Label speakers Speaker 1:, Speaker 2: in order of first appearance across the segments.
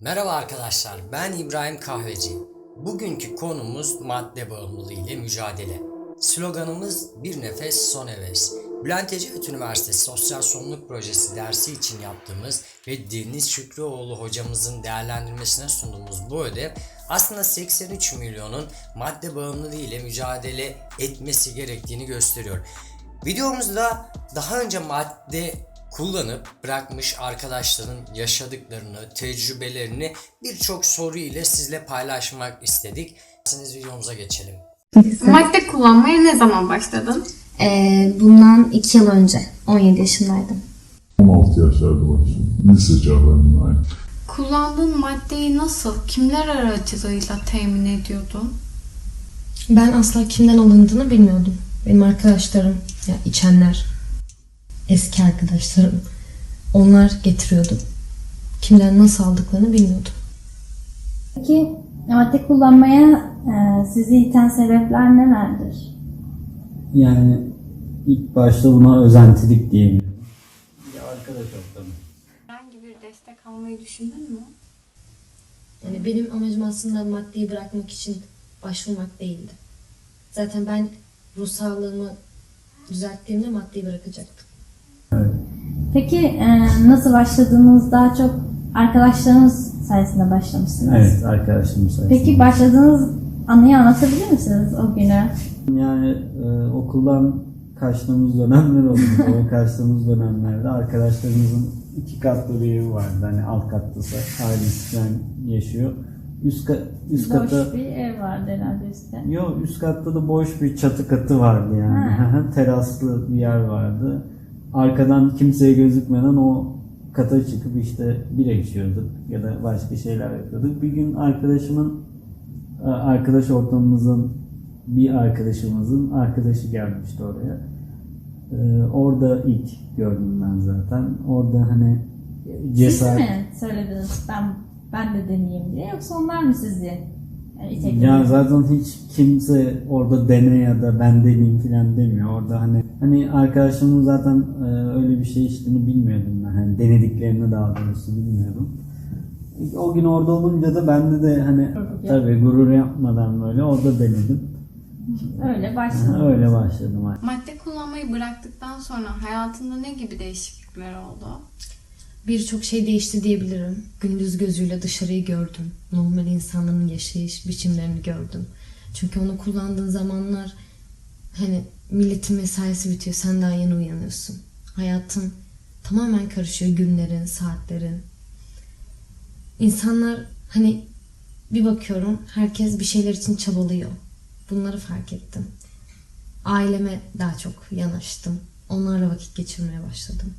Speaker 1: Merhaba arkadaşlar, ben İbrahim Kahveci. Bugünkü konumuz madde bağımlılığı ile mücadele. Sloganımız bir nefes son heves. Bülent Ecevit Üniversitesi Sosyal Sorumluluk Projesi dersi için yaptığımız ve Deniz Şükrüoğlu hocamızın değerlendirmesine sunduğumuz bu ödev aslında 83 milyonun madde bağımlılığı ile mücadele etmesi gerektiğini gösteriyor. Videomuzda daha önce madde kullanıp bırakmış arkadaşların yaşadıklarını, tecrübelerini birçok soru ile sizle paylaşmak istedik. Siz videomuza geçelim.
Speaker 2: Madde kullanmaya ne zaman başladın?
Speaker 3: Ee, bundan 2 yıl önce 17 yaşındaydım.
Speaker 4: 16 yaşlarda başladım. Lise çağlarında aynı.
Speaker 2: Kullandığın maddeyi nasıl, kimler aracılığıyla temin ediyordun?
Speaker 3: Ben asla kimden alındığını bilmiyordum. Benim arkadaşlarım, ya içenler, eski arkadaşlarım, onlar getiriyordu. Kimden nasıl aldıklarını bilmiyordum.
Speaker 5: Peki madde kullanmaya e, sizi iten sebepler nelerdir?
Speaker 6: Yani ilk başta buna özentilik diyebilirim. Ya arkadaş ortamı.
Speaker 2: Herhangi bir destek almayı düşündün mü?
Speaker 3: Yani benim amacım aslında maddeyi bırakmak için başvurmak değildi. Zaten ben ruh sağlığımı düzelttiğimde maddeyi bırakacaktım.
Speaker 5: Peki e, nasıl başladığınız daha çok arkadaşlarınız sayesinde başlamışsınız.
Speaker 6: Evet arkadaşım sayesinde.
Speaker 5: Peki başladığınız anıyı anlatabilir misiniz o günü?
Speaker 6: Yani e, okuldan kaçtığımız dönemler oldu. o kaçtığımız dönemlerde arkadaşlarımızın iki katlı bir evi vardı. Hani alt katlısı ailesi falan yaşıyor. Üst, ka- üst
Speaker 5: Boş
Speaker 6: kata
Speaker 5: bir ev vardı herhalde üstte.
Speaker 6: Yok üst katta da boş bir çatı katı vardı yani. Teraslı bir yer vardı. Arkadan kimseye gözükmeden o kata çıkıp işte bira içiyorduk ya da başka şeyler yapıyorduk. Bir gün arkadaşımın arkadaş ortamımızın bir arkadaşımızın arkadaşı gelmişti oraya. Ee, orada ilk gördüm ben zaten. Orada hani cesaret
Speaker 5: Siz mi söylediniz ben ben de deneyeyim diye yoksa onlar mı sizi yani itekledi?
Speaker 6: Ya zaten hiç kimse orada dene ya da ben deneyeyim falan demiyor. Orada hani hani arkadaşımın zaten e, öyle bir şey içtiğini bilmiyordum ben. Hani denediklerini daha doğrusu bilmiyordum. O gün orada olunca da bende de hani
Speaker 5: Gurur
Speaker 6: tabii gurur yapmadan böyle orada denedim.
Speaker 5: Öyle başladı.
Speaker 6: Öyle başladım.
Speaker 2: Madde kullanmayı bıraktıktan sonra hayatında ne gibi değişiklikler oldu?
Speaker 3: Birçok şey değişti diyebilirim. Gündüz gözüyle dışarıyı gördüm. Normal insanların yaşayış biçimlerini gördüm. Çünkü onu kullandığın zamanlar hani milletin mesaisi bitiyor. Sen daha yeni uyanıyorsun. Hayatın tamamen karışıyor. Günlerin, saatlerin. İnsanlar hani bir bakıyorum herkes bir şeyler için çabalıyor. Bunları fark ettim. Aileme daha çok yanaştım. Onlarla vakit geçirmeye başladım.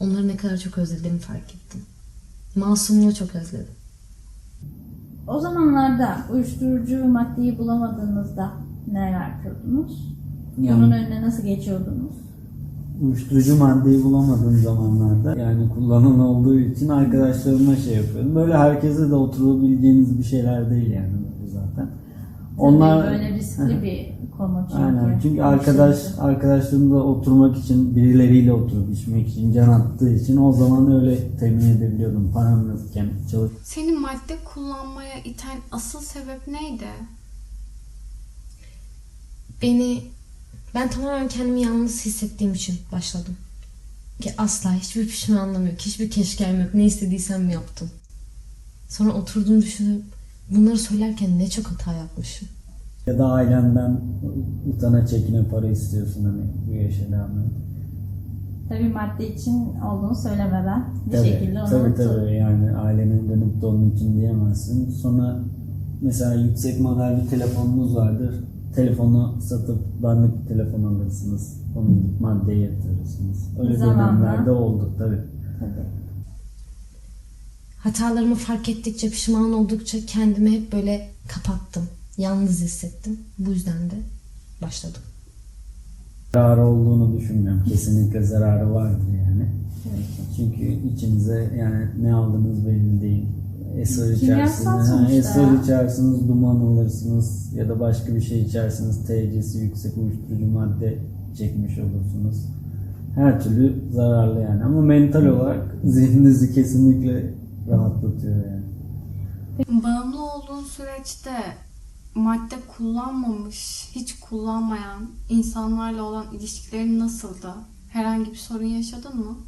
Speaker 3: Onları ne kadar çok özlediğimi fark ettim. Masumluğu çok özledim.
Speaker 5: O zamanlarda uyuşturucu maddeyi bulamadığınızda neler yapıyordunuz? Bunun
Speaker 6: Yani
Speaker 5: önüne nasıl geçiyordunuz?
Speaker 6: uyuşturucu maddeyi bulamadığım zamanlarda yani kullanan olduğu için arkadaşlarıma şey yapıyordum. Böyle herkese de oturabileceğiniz bir şeyler değil yani zaten. Onlar
Speaker 5: Tabii böyle riskli bir konu çünkü.
Speaker 6: Aynen. Çünkü arkadaş
Speaker 5: Uyuşturucu.
Speaker 6: arkadaşlarımla oturmak için birileriyle oturup içmek için can attığı için o zaman öyle temin edebiliyordum param yokken çalış.
Speaker 2: Seni madde kullanmaya iten asıl sebep neydi?
Speaker 3: Beni ben tamamen kendimi yalnız hissettiğim için başladım. Ki asla hiçbir pişmanlığım yok. Hiçbir keşkem yok. Ne istediysem yaptım. Sonra oturdum düşünüp bunları söylerken ne çok hata yapmışım.
Speaker 6: Ya da ailenden utana çekine para istiyorsun hani bu yaşa rağmen.
Speaker 5: Tabii madde için olduğunu söylemeden bir
Speaker 6: Tabii,
Speaker 5: şekilde onu
Speaker 6: tabii
Speaker 5: tut-
Speaker 6: tabii yani ailenin dönüp de onun için diyemezsin. Sonra mesela yüksek model bir telefonunuz vardır. Telefonu satıp dandik bir telefon alırsınız. Onu maddeye yatırırsınız. Öyle
Speaker 5: Zamanla.
Speaker 6: dönemlerde oldu tabii.
Speaker 5: Tabii.
Speaker 3: Hatalarımı fark ettikçe, pişman oldukça kendimi hep böyle kapattım. Yalnız hissettim. Bu yüzden de başladım.
Speaker 6: zararı olduğunu düşünmüyorum. Kesinlikle zararı vardır yani. Çünkü içinize yani ne aldığınız belli değil. Esrar içersiniz,
Speaker 5: sonuçta
Speaker 6: esrar içersiniz, duman alırsınız ya da başka bir şey içersiniz, TC'si yüksek uyuşturucu madde çekmiş olursunuz. her türlü zararlı yani. Ama mental olarak zihninizi kesinlikle rahatlatıyor yani.
Speaker 2: Bağımlı olduğun süreçte madde kullanmamış, hiç kullanmayan insanlarla olan ilişkilerin nasıldı? Herhangi bir sorun yaşadın mı?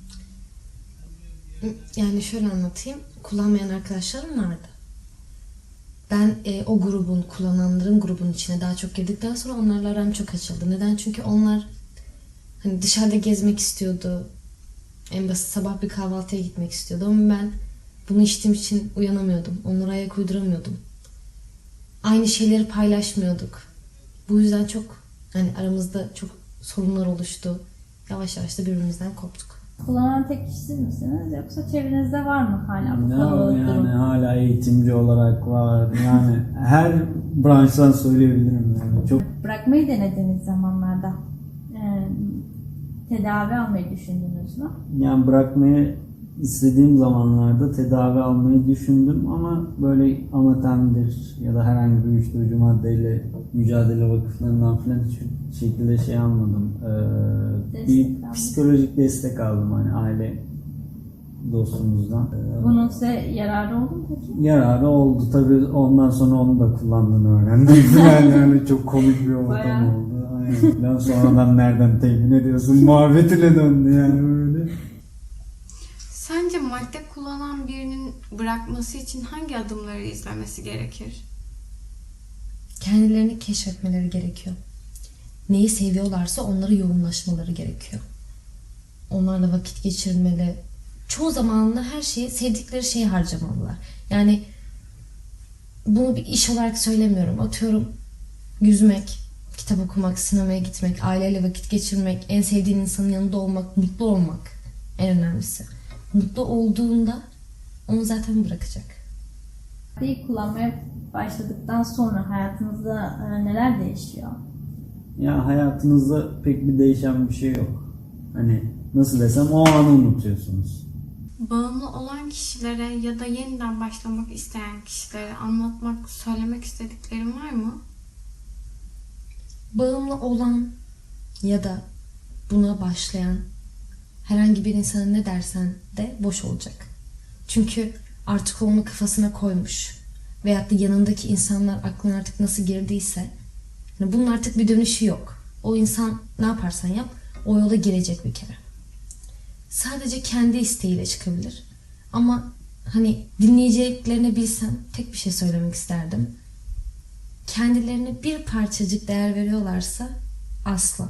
Speaker 3: Yani şöyle anlatayım. Kullanmayan arkadaşlarım vardı. Ben e, o grubun, kullananların grubun içine daha çok girdikten sonra onlarla aram çok açıldı. Neden? Çünkü onlar hani dışarıda gezmek istiyordu. En basit sabah bir kahvaltıya gitmek istiyordu ama ben bunu içtiğim için uyanamıyordum. Onlara ayak uyduramıyordum. Aynı şeyleri paylaşmıyorduk. Bu yüzden çok hani aramızda çok sorunlar oluştu. Yavaş yavaş da birbirimizden koptuk.
Speaker 5: Kullanan tek kişi misiniz yoksa çevrenizde var mı hala bu
Speaker 6: Ya,
Speaker 5: kalabalık
Speaker 6: yani
Speaker 5: durum?
Speaker 6: hala eğitimci olarak var. Yani her branştan söyleyebilirim yani. Çok
Speaker 5: Bırakmayı denediğiniz zamanlarda e, tedavi almayı düşündünüz mü?
Speaker 6: yani bırakmayı istediğim zamanlarda tedavi almayı düşündüm ama böyle amatemdir ya da herhangi bir uyuşturucu maddeyle mücadele vakıflarından falan hiçbir şekilde şey almadım. Ee,
Speaker 5: Destek
Speaker 6: bir
Speaker 5: aldın.
Speaker 6: psikolojik destek aldım hani aile dostumuzdan. Ee,
Speaker 5: Bunun size yararı oldu mu peki?
Speaker 6: Yararı oldu tabii ondan sonra onu da kullandığını öğrendim. yani, yani çok komik bir ortam
Speaker 5: Bayağı.
Speaker 6: oldu. Aynen. Ben sonradan nereden temin ediyorsun muhabbetine döndü yani böyle.
Speaker 2: Sence madde kullanan birinin bırakması için hangi adımları izlemesi gerekir?
Speaker 3: kendilerini keşfetmeleri gerekiyor. Neyi seviyorlarsa onlara yoğunlaşmaları gerekiyor. Onlarla vakit geçirmeli. Çoğu zamanla her şeyi sevdikleri şeyi harcamalılar. Yani bunu bir iş olarak söylemiyorum. Atıyorum yüzmek, kitap okumak, sinemaya gitmek, aileyle vakit geçirmek, en sevdiğin insanın yanında olmak, mutlu olmak en önemlisi. Mutlu olduğunda onu zaten bırakacak.
Speaker 5: Maddeyi kullanmaya başladıktan sonra hayatınızda e, neler değişiyor?
Speaker 6: Ya hayatınızda pek bir değişen bir şey yok. Hani nasıl desem o anı unutuyorsunuz.
Speaker 2: Bağımlı olan kişilere ya da yeniden başlamak isteyen kişilere anlatmak, söylemek istediklerin var mı?
Speaker 3: bağımlı olan ya da buna başlayan herhangi bir insana ne dersen de boş olacak. Çünkü artık onu kafasına koymuş. Veyahut da yanındaki insanlar aklına artık nasıl girdiyse yani bunun artık bir dönüşü yok. O insan ne yaparsan yap o yola girecek bir kere. Sadece kendi isteğiyle çıkabilir. Ama hani dinleyeceklerini bilsem tek bir şey söylemek isterdim kendilerine bir parçacık değer veriyorlarsa asla